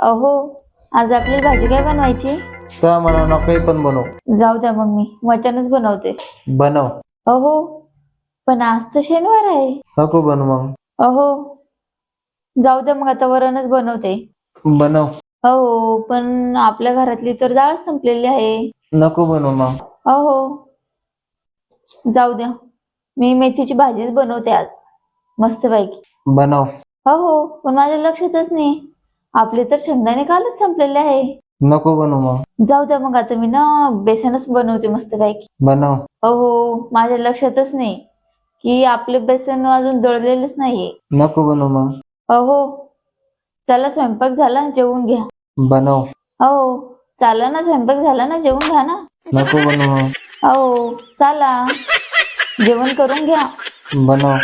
अहो आज आपल्याला भाजी काय बनवायची? का म्हणा ना काही पण बनव. जाऊ द्या मग मी मटनच बनवते. बनव. अहो पण आज तर शनिवार आहे. नको बनव मग. अहो जाऊ द्या मग आता वरणच बनवते. बनव. अहो पण आपल्या घरातली तर डाळ संपलेली आहे. नको बनव मग. अहो जाऊ द्या. मी मेथीची भाजीच बनवते आज. मस्तपैकी बनव. अहो पण माझ्या लक्षातच नाही. आपले तर शेंगदाणे कालच संपलेले आहे. नको बनव मग. जाऊ द्या मग आता मी ना बेसनच बनवते मस्तपैकी बनव. अहो माझ्या लक्षातच नाही की आपले बेसन अजून दळलेलंच नाहीये. नको बनव मग. अहो चला स्वयंपाक झाला जेवून घ्या. बनव. अहो चाला ना स्वयंपाक झाला ना जेवून घ्या ना. नको बनव अहो चला. जेवण करून घ्या. बनव.